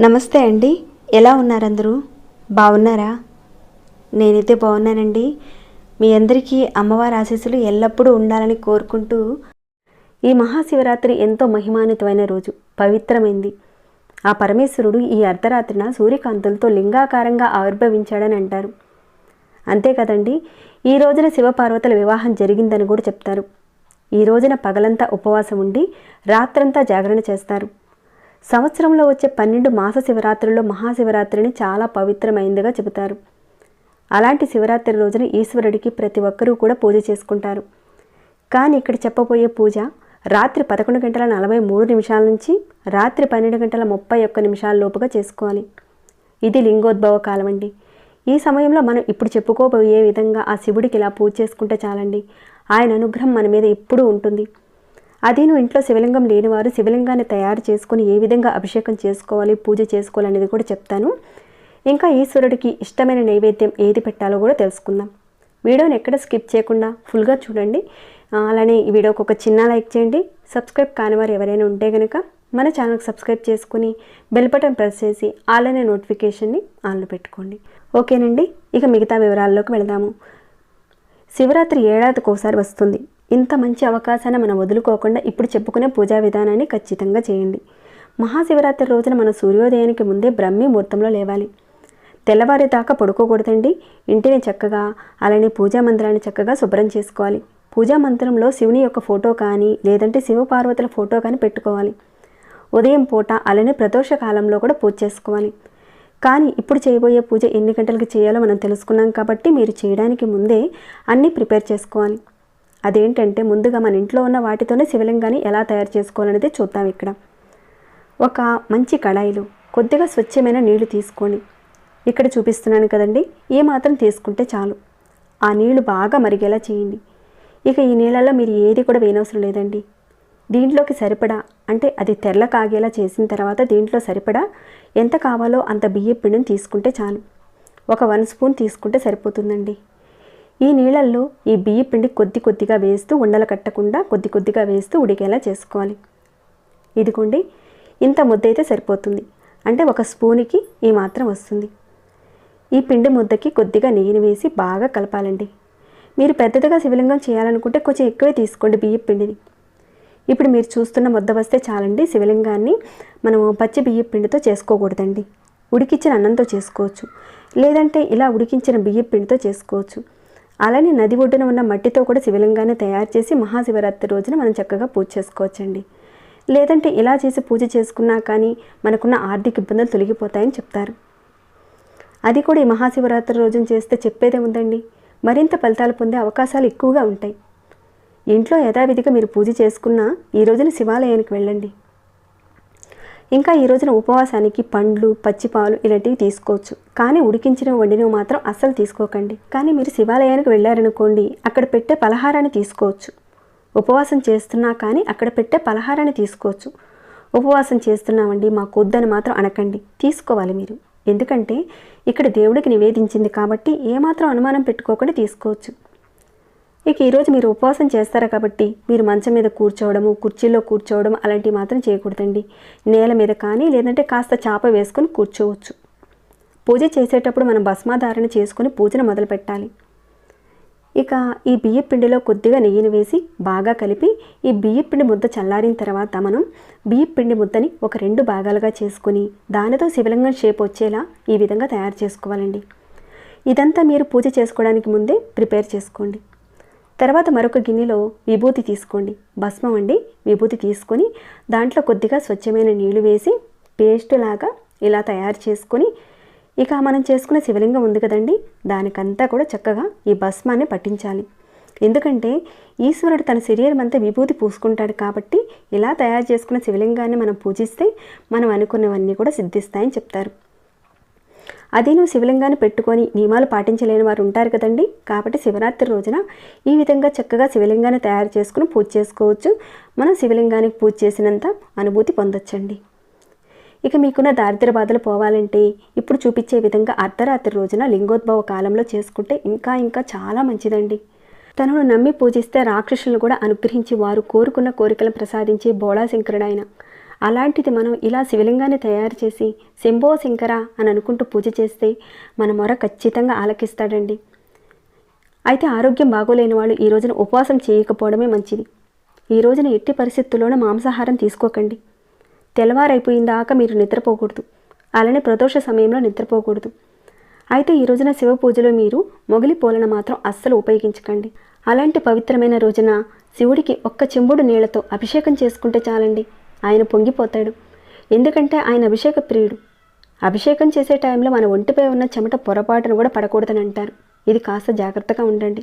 నమస్తే అండి. ఎలా ఉన్నారందరూ? బాగున్నారా? నేనైతే బాగున్నానండి. మీ అందరికీ అమ్మవారి ఆశీస్సులు ఎల్లప్పుడూ ఉండాలని కోరుకుంటూ ఈ మహాశివరాత్రి ఎంతో మహిమాన్వితమైన రోజు. పవిత్రమైంది. ఆ పరమేశ్వరుడు ఈ అర్ధరాత్రిన సూర్యకాంతులతో లింగాకారంగా ఆవిర్భవించాడని అంటారు. అంతే కదండి. ఈ రోజున శివపార్వతుల వివాహం జరిగిందని కూడా చెప్తారు. ఈ రోజున పగలంతా ఉపవాసం ఉండి రాత్రంతా జాగరణ చేస్తారు. సంవత్సరంలో వచ్చే పన్నెండు మాస శివరాత్రుల్లో మహాశివరాత్రిని చాలా పవిత్రమైందిగా చెబుతారు. అలాంటి శివరాత్రి రోజున ఈశ్వరుడికి ప్రతి ఒక్కరూ కూడా పూజ చేసుకుంటారు. కానీ ఇక్కడ చెప్పబోయే పూజ రాత్రి పదకొండు గంటల నలభై మూడు నిమిషాల నుంచి రాత్రి పన్నెండు గంటల ముప్పై ఒక్క నిమిషాల లోపుగా చేసుకోవాలి. ఇది లింగోద్భవ కాలం అండి ఈ సమయంలో మనం ఇప్పుడు చెప్పుకోబోయే విధంగా ఆ శివుడికి ఇలా పూజ చేసుకుంటే చాలండి. ఆయన అనుగ్రహం మన మీద ఎప్పుడూ ఉంటుంది. అదేను ఇంట్లో శివలింగం లేనివారు శివలింగాన్ని తయారు చేసుకుని ఏ విధంగా అభిషేకం చేసుకోవాలి పూజ చేసుకోవాలి అనేది కూడా చెప్తాను. ఇంకా ఈశ్వరుడికి ఇష్టమైన నైవేద్యం ఏది పెట్టాలో కూడా తెలుసుకుందాం. వీడియోని ఎక్కడ స్కిప్ చేయకుండా ఫుల్గా చూడండి. అలానే ఈ వీడియోకి ఒక చిన్న లైక్ చేయండి. సబ్స్క్రైబ్ కానివారు ఎవరైనా ఉంటే కనుక మన ఛానల్కి సబ్స్క్రైబ్ చేసుకుని బెల్ బటన్ ప్రెస్ చేసి ఆల్ నోటిఫికేషన్ని ఆన్లో పెట్టుకోండి. ఓకేనండి? ఇక మిగతా వివరాల్లోకి వెళదాము. శివరాత్రి ఏడాదికి ఒకసారి వస్తుంది. ఇంత మంచి అవకాశాన్ని మనం వదులుకోకుండా ఇప్పుడు చెప్పుకునే పూజా విధానాన్ని ఖచ్చితంగా చేయండి. మహాశివరాత్రి రోజున మన సూర్యోదయానికి ముందే బ్రహ్మి ముహూర్తంలో లేవాలి. తెల్లవారి దాకా పడుకోకూడదండి. ఇంటిని చక్కగా అలానే పూజా మందిరాన్ని చక్కగా శుభ్రం చేసుకోవాలి. పూజా మందిరంలో శివుని యొక్క ఫోటో కానీ లేదంటే శివపార్వతుల ఫోటో కానీ పెట్టుకోవాలి. ఉదయం పూట అలానే ప్రదోష కాలంలో కూడా పూజ చేసుకోవాలి. కానీ ఇప్పుడు చేయబోయే పూజ ఎన్ని గంటలకి చేయాలో మనం తెలుసుకున్నాం కాబట్టి మీరు చేయడానికి ముందే అన్నీ ప్రిపేర్ చేసుకోవాలి. అదేంటంటే ముందుగా మన ఇంట్లో ఉన్న వాటితోనే శివలింగాన్ని ఎలా తయారు చేసుకోవాలనేది చూద్దాం ఇక్కడ. ఒక మంచి కడాయిలు కొద్దిగా స్వచ్ఛమైన నీళ్ళు తీసుకోండి. ఇక్కడ చూపిస్తున్నాను కదండి ఏ మాత్రం తీసుకుంటే చాలు. ఆ నీళ్ళు బాగా మరిగేలా చేయండి. ఇక ఈ నీళ్ళల్లో మీరు ఏది కూడా వేయనవసరం లేదండి. దీంట్లోకి సరిపడా అంటే అది తెల్ల కాగేలా చేసిన తర్వాత దీంట్లో సరిపడా ఎంత కావాలో అంత బియ్య పిండిని తీసుకుంటే చాలు. ఒక వన్ స్పూన్ తీసుకుంటే సరిపోతుందండి. ఈ నీళ్ళల్లో ఈ బియ్య పిండి కొద్ది కొద్దిగా వేస్తూ ఉండలు కట్టకుండా కొద్ది కొద్దిగా వేస్తూ ఉడికేలా చేసుకోవాలి. ఇదిగోండి ఇంత ముద్ద అయితే సరిపోతుంది. అంటే ఒక స్పూన్కి ఈ మాత్రం వస్తుంది. ఈ పిండి ముద్దకి కొద్దిగా నెయ్యిని వేసి బాగా కలపాలండి. మీరు పెద్దదిగా శివలింగం చేయాలనుకుంటే కొంచెం ఎక్కువే తీసుకోండి బియ్య పిండిని. ఇప్పుడు మీరు చూస్తున్న ముద్ద వస్తే చాలండి. శివలింగాన్ని మనము పచ్చి బియ్య పిండితో చేసుకోకూడదండి. ఉడికించిన అన్నంతో చేసుకోవచ్చు. లేదంటే ఇలా ఉడికించిన బియ్య పిండితో చేసుకోవచ్చు. అలానే నది ఒడ్డున ఉన్న మట్టితో కూడా శివలింగాన్ని తయారు చేసి మహాశివరాత్రి రోజున మనం చక్కగా పూజ చేసుకోవచ్చండి. లేదంటే ఇలా చేసి పూజ చేసుకున్నా కానీ మనకున్న ఆర్థిక ఇబ్బందులు తొలగిపోతాయని చెప్తారు. అది కూడా ఈ మహాశివరాత్రి రోజున చేస్తే చెప్పేదే ఉందండి. మరింత ఫలితాలు పొందే అవకాశాలు ఎక్కువగా ఉంటాయి. ఇంట్లో యథావిధిగా మీరు పూజ చేసుకున్నా ఈ రోజున శివాలయానికి వెళ్ళండి. ఇంకా ఈ రోజున ఉపవాసానికి పండ్లు పచ్చిపాలు ఇలాంటివి తీసుకోవచ్చు. కానీ ఉడికించిన వండినవి మాత్రం అస్సలు తీసుకోకండి. కానీ మీరు శివాలయానికి వెళ్ళారనుకోండి అక్కడ పెట్టే పలహారాన్ని తీసుకోవచ్చు. ఉపవాసం చేస్తున్నా కానీ అక్కడ పెట్టే పలహారాన్ని తీసుకోవచ్చు. ఉపవాసం చేస్తున్నామండి మాకు వద్దని మాత్రం అనకండి. తీసుకోవాలి మీరు. ఎందుకంటే ఇక్కడ దేవుడికి నివేదించింది కాబట్టి ఏమాత్రం అనుమానం పెట్టుకోకుండా తీసుకోవచ్చు. ఇక ఈరోజు మీరు ఉపవాసం చేస్తారు కాబట్టి మీరు మంచం మీద కూర్చోవడము కుర్చీలో కూర్చోవడం అలాంటివి మాత్రం చేయకూడదండి. నేల మీద కానీ లేదంటే కాస్త చాప వేసుకొని కూర్చోవచ్చు. పూజ చేసేటప్పుడు మనం భస్మాధారణ చేసుకుని పూజను మొదలు పెట్టాలి. ఇక ఈ బియ్య పిండిలో కొద్దిగా నెయ్యిని వేసి బాగా కలిపి ఈ బియ్య పిండి ముద్ద చల్లారిన తర్వాత మనం బియ్య పిండి ముద్దని ఒక రెండు భాగాలుగా చేసుకుని దానితో శివలింగం షేప్ వచ్చేలా ఈ విధంగా తయారు చేసుకోవాలండి. ఇదంతా మీరు పూజ చేసుకోవడానికి ముందే ప్రిపేర్ చేసుకోండి. తర్వాత మరొక గిన్నెలో విభూతి తీసుకోండి. భస్మం అండి. విభూతి తీసుకొని దాంట్లో కొద్దిగా స్వచ్ఛమైన నీళ్ళు వేసి పేస్ట్ లాగా ఇలా తయారు చేసుకొని ఇక మనం చేసుకున్న శివలింగం ఉంది కదండి. దానికంతా కూడా చక్కగా ఈ భస్మాన్ని పట్టించాలి. ఎందుకంటే ఈశ్వరుడు తన శరీరం అంతా విభూతి పూసుకుంటాడు కాబట్టి ఇలా తయారు చేసుకున్న శివలింగాన్ని మనం పూజిస్తే మనం అనుకున్నవన్నీ కూడా సిద్ధిస్తాయని చెప్తారు. అదే నువ్వు శివలింగాన్ని పెట్టుకొని నియమాలు పాటించలేని వారు ఉంటారు కదండి. కాబట్టి శివరాత్రి రోజున ఈ విధంగా చక్కగా శివలింగాన్ని తయారు చేసుకుని పూజ చేసుకోవచ్చు. మనం శివలింగానికి పూజ చేసినంత అనుభూతి పొందొచ్చండి. ఇక మీకున్న దారిద్ర బాధలు పోవాలంటే ఇప్పుడు చూపించే విధంగా అర్ధరాత్రి రోజున లింగోద్భవ కాలంలో చేసుకుంటే ఇంకా ఇంకా చాలా మంచిదండి. తనను నమ్మి పూజిస్తే రాక్షసులను కూడా అనుగ్రహించి వారు కోరుకున్న కోరికలను ప్రసాదించే బోళాశంకరుడు ఆయన. అలాంటిది మనం ఇలా శివలింగాన్ని తయారు చేసి శంభో శంకర అని అనుకుంటూ పూజ చేస్తే మన మొర ఖచ్చితంగా ఆలకిస్తాడండి. అయితే ఆరోగ్యం బాగోలేని వాళ్ళు ఈ రోజున ఉపవాసం చేయకపోవడమే మంచిది. ఈ రోజున ఎట్టి పరిస్థితుల్లోనూ మాంసాహారం తీసుకోకండి. తెల్లవారైపోయిందాక మీరు నిద్రపోకూడదు. అలానే ప్రదోష సమయంలో నిద్రపోకూడదు. అయితే ఈ రోజున శివ పూజలో మీరు మొగిలి పూలను మాత్రం అస్సలు ఉపయోగించకండి. అలాంటి పవిత్రమైన రోజున శివుడికి ఒక్క చెంబుడు నీళ్ళతో అభిషేకం చేసుకుంటే చాలండి. ఆయన పొంగిపోతాడు. ఎందుకంటే ఆయన అభిషేక ప్రియుడు అభిషేకం చేసే టైంలో మన ఒంటిపై ఉన్న చెమట పొరపాటును కూడా పడకూడదని అంటారు. ఇది కాస్త జాగ్రత్తగా ఉండండి.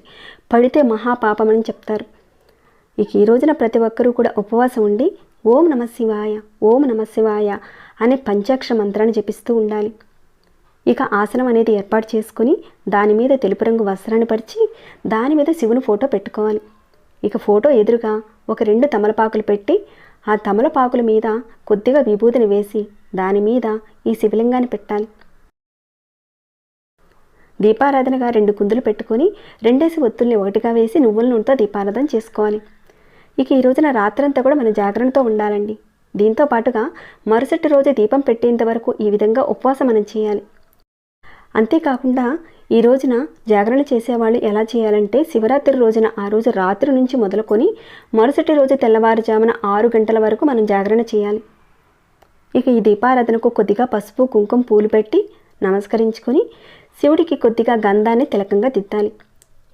పడితే మహాపాపమని చెప్తారు. ఇక ఈ రోజున ప్రతి ఒక్కరూ కూడా ఉపవాసం ఉండి ఓం నమ శివాయ ఓం నమ శివాయ అనే పంచాక్ష మంత్రాన్ని జపిస్తూ ఉండాలి. ఇక ఆసనం అనేది ఏర్పాటు చేసుకుని దాని మీద తెలుపు రంగు వస్త్రాన్ని పరిచి దాని మీద శివుని ఫోటో పెట్టుకోవాలి. ఇక ఫోటో ఎదురుగా ఒక రెండు తమలపాకులు పెట్టి ఆ తమలపాకుల మీద కొద్దిగా విభూతిని వేసి దాని మీద ఈ శివలింగాన్ని పెట్టాలి. దీపారాధనగా రెండు కుందులు పెట్టుకొని రెండేసి ఒత్తుల్ని ఒకటిగా వేసి నువ్వుల నూనెతో దీపారాధన చేసుకోవాలి. ఇక ఈ రోజున రాత్రంతా కూడా మనం జాగ్రత్తతో ఉండాలండి. దీంతో పాటుగా మరుసటి రోజు దీపం పెట్టేంత వరకు ఈ విధంగా ఉపవాసం మనం చేయాలి. అంతేకాకుండా ఈ రోజున జాగరణ చేసేవాళ్ళు ఎలా చేయాలంటే శివరాత్రి రోజున ఆ రోజు రాత్రి నుంచి మొదలుకొని మరుసటి రోజు తెల్లవారుజామున ఆరు గంటల వరకు మనం జాగరణ చేయాలి. ఇక ఈ దీపారాధనకు కొద్దిగా పసుపు కుంకుమ పూలు పెట్టి నమస్కరించుకొని శివుడికి కొద్దిగా గంధాన్ని తిలకంగా దిద్దాలి.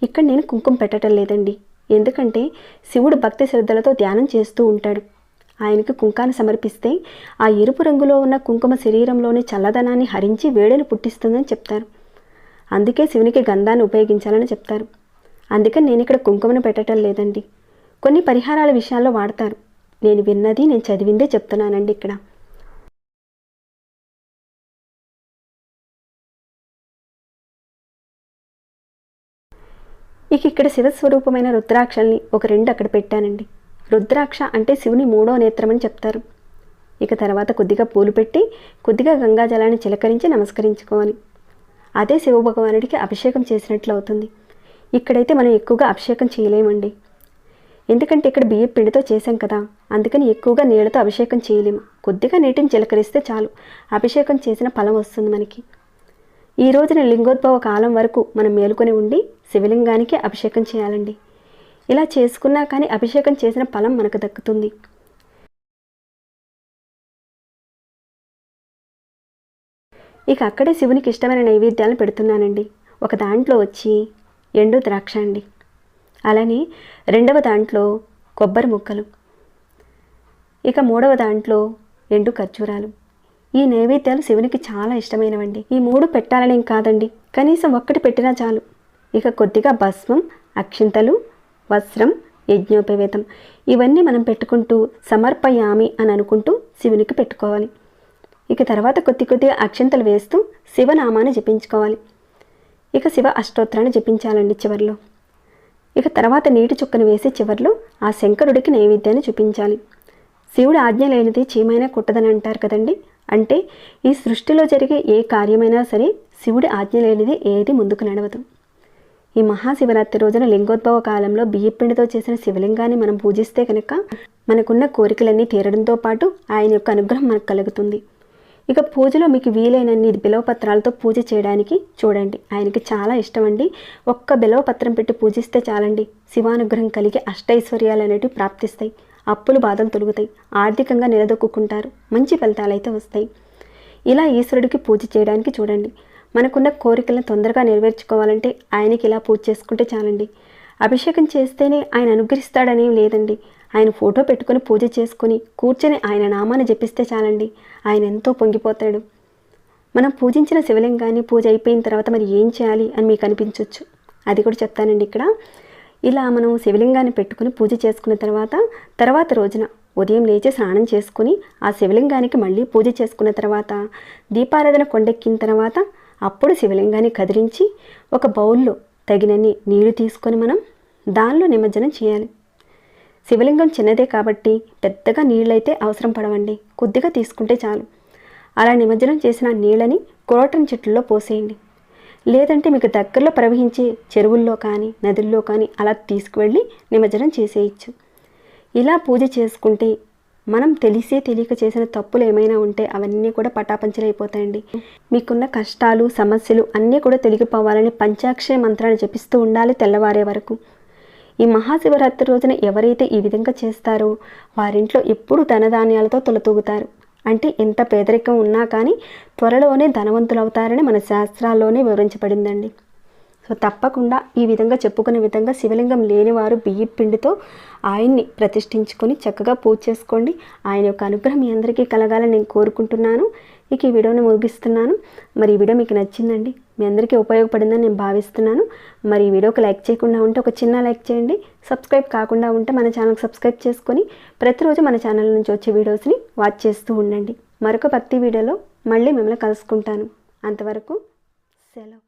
ఇక్కడ నేను కుంకుమ పెట్టడం లేదండి. ఎందుకంటే శివుడు భక్తి శ్రద్ధలతో ధ్యానం చేస్తూ ఉంటాడు. ఆయనకు కుంకాన్ని సమర్పిస్తే ఆ ఎరుపు రంగులో ఉన్న కుంకుమ శరీరంలోని చల్లదనాన్ని హరించి వేడిని పుట్టిస్తుందని చెప్తారు. అందుకే శివునికి గంధాన్ని ఉపయోగించాలని చెప్తారు. అందుకని నేను ఇక్కడ కుంకుమను పెట్టడం లేదండి. కొన్ని పరిహారాల విషయాల్లో వాడతారు. నేను విన్నది నేను చదివిందే చెప్తున్నానండి ఇక్కడ. ఇక ఇక్కడ శివస్వరూపమైన రుద్రాక్షల్ని ఒక రెండు అక్కడ పెట్టానండి. రుద్రాక్ష అంటే శివుని మూడో నేత్రమని చెప్తారు. ఇక తర్వాత కొద్దిగా పూలు పెట్టి కొద్దిగా గంగాజలాన్ని చిలకరించి నమస్కరించుకోవాలి. అదే శివభగవానుడికి అభిషేకం చేసినట్లు అవుతుంది ఇక్కడైతే మనం ఎక్కువగా అభిషేకం చేయలేమండి. ఎందుకంటే ఇక్కడ బియ్య పిండితో చేశాం కదా. అందుకని ఎక్కువగా నీళ్ళతో అభిషేకం చేయలేము. కొద్దిగా నీటిని చిలకరిస్తే చాలు. అభిషేకం చేసిన ఫలం వస్తుంది మనకి. ఈ రోజున లింగోద్భవ కాలం వరకు మనం మేలుకొని ఉండి శివలింగానికి అభిషేకం చేయాలండి. ఇలా చేసుకున్నా కానీ అభిషేకం చేసిన ఫలం మనకు దక్కుతుంది. ఇక అక్కడే శివునికి ఇష్టమైన నైవేద్యాలను పెడుతున్నానండి. ఒక దాంట్లో వచ్చి ఎండు ద్రాక్ష అండి. అలానే రెండవ దాంట్లో కొబ్బరి ముక్కలు. ఇక మూడవ దాంట్లో ఎండు ఖర్జూరాలు. ఈ నైవేద్యాలు శివునికి చాలా ఇష్టమైనవండి. ఈ మూడు పెట్టాలనేం కాదండి. కనీసం ఒక్కటి పెట్టినా చాలు. ఇక కొద్దిగా భస్మం అక్షింతలు వస్త్రం యజ్ఞోపవేతం. ఇవన్నీ మనం పెట్టుకుంటూ సమర్పయామి అని అనుకుంటూ శివునికి పెట్టుకోవాలి. ఇక తర్వాత కొద్ది కొద్దిగా అక్షింతలు వేస్తూ శివనామాన్ని జపించుకోవాలి. ఇక శివ అష్టోత్తరాన్ని జపించాలండి చివరిలో. ఇక తర్వాత నీటి చుక్కను వేసి చివరిలో ఆ శంకరుడికి నైవేద్యాన్ని చూపించాలి. శివుడు ఆజ్ఞ లేనిది చీమైనా కుట్టదని అంటారు కదండి. అంటే ఈ సృష్టిలో జరిగే ఏ కార్యమైనా సరే శివుడి ఆజ్ఞ లేనిది ఏది ముందుకు నడవదు. ఈ మహాశివరాత్రి రోజున లింగోద్భవ కాలంలో బియ్యపిండితో చేసిన శివలింగాన్ని మనం పూజిస్తే కనుక మనకున్న కోరికలన్నీ తీరడంతో పాటు ఆయన యొక్క అనుగ్రహం మనకు కలుగుతుంది. ఇక పూజలో మీకు వీలైనన్ని బిలవపత్రాలతో పూజ చేయడానికి చూడండి. ఆయనకి చాలా ఇష్టం అండి ఒక్క బిలవపత్రం పెట్టి పూజిస్తే చాలండి. శివానుగ్రహం కలిగి అష్టైశ్వర్యాలు అనేటివి ప్రాప్తిస్తాయి. అప్పులు బాధలు తొలుగుతాయి. ఆర్థికంగా నిలదొక్కుంటారు మంచి ఫలితాలు అయితే వస్తాయి. ఇలా ఈశ్వరుడికి పూజ చేయడానికి చూడండి. మనకున్న కోరికలను తొందరగా నెరవేర్చుకోవాలంటే ఆయనకి ఇలా పూజ చేసుకుంటే చాలండి. అభిషేకం చేస్తేనే ఆయన అనుగ్రహిస్తాడనేం లేదండి. ఆయన ఫోటో పెట్టుకొని పూజ చేసుకొని కూర్చొని ఆయన నామాన్ని జపిస్తే చాలండి. ఆయన ఎంతో పొంగిపోతాడు. మనం పూజించిన శివలింగాన్ని పూజ అయిపోయిన తర్వాత మరి ఏం చేయాలి అని మీకు అనిపించవచ్చు అది కూడా చెప్తానండి ఇక్కడ. ఇలా మనం శివలింగాన్ని పెట్టుకుని పూజ చేసుకున్న తర్వాత తర్వాత రోజున ఉదయం లేచి స్నానం చేసుకుని ఆ శివలింగానికి మళ్ళీ పూజ చేసుకున్న తర్వాత దీపారాధన కొండెక్కిన తర్వాత అప్పుడు శివలింగాన్ని కదిలించి ఒక బౌల్లో తగినన్ని నీళ్ళు తీసుకొని మనం దానిలో నిమజ్జనం చేయాలి. శివలింగం చిన్నదే కాబట్టి పెద్దగా నీళ్ళైతే అవసరం పడవండి. కొద్దిగా తీసుకుంటే చాలు. అలా నిమజ్జనం చేసిన నీళ్ళని కురోటం చెట్లలో పోసేయండి. లేదంటే మీకు దగ్గరలో ప్రవహించే చెరువుల్లో కానీ నదుల్లో కానీ అలా తీసుకువెళ్ళి నిమజ్జనం చేసేయచ్చు. ఇలా పూజ చేసుకుంటే మనం తెలిసే తెలియక చేసిన తప్పులు ఏమైనా ఉంటే అవన్నీ కూడా పటాపంచలైపోతాయండి మీకున్న కష్టాలు సమస్యలు అన్నీ కూడా తొలగిపోవాలని పంచాక్షరి మంత్రాన్ని జపిస్తూ ఉండాలి తెల్లవారే వరకు. ఈ మహాశివరాత్రి రోజున ఎవరైతే ఈ విధంగా చేస్తారో వారింట్లో ఎప్పుడు ధనధాన్యాలతో తొలతూగుతారు. అంటే ఎంత పేదరికం ఉన్నా కానీ త్వరలోనే ధనవంతులవుతారని మన శాస్త్రాల్లోనే వివరించబడిందండి. సో తప్పకుండా ఈ విధంగా చెప్పుకునే విధంగా శివలింగం లేనివారు బియ్య పిండితో ఆయన్ని ప్రతిష్ఠించుకొని చక్కగా పూజ చేసుకోండి. ఆయన యొక్క అనుగ్రహం మీ అందరికీ కలగాలని నేను కోరుకుంటున్నాను. ఇక ఈ వీడియోని ముగిస్తున్నాను. మరి ఈ వీడియో మీకు నచ్చిందండి మీ అందరికీ ఉపయోగపడిందని నేను భావిస్తున్నాను. మరి ఈ వీడియోకి లైక్ చేయకుండా ఉంటే ఒక చిన్న లైక్ చేయండి. సబ్స్క్రైబ్ కాకుండా ఉంటే మన ఛానల్కి సబ్స్క్రైబ్ చేసుకొని ప్రతిరోజు మన ఛానల్ నుంచి వచ్చే వీడియోస్ని వాచ్ చేస్తూ ఉండండి. మరొక భక్తి వీడియోలో మళ్ళీ మిమ్మల్ని కలుసుకుంటాను. అంతవరకు సెలవు.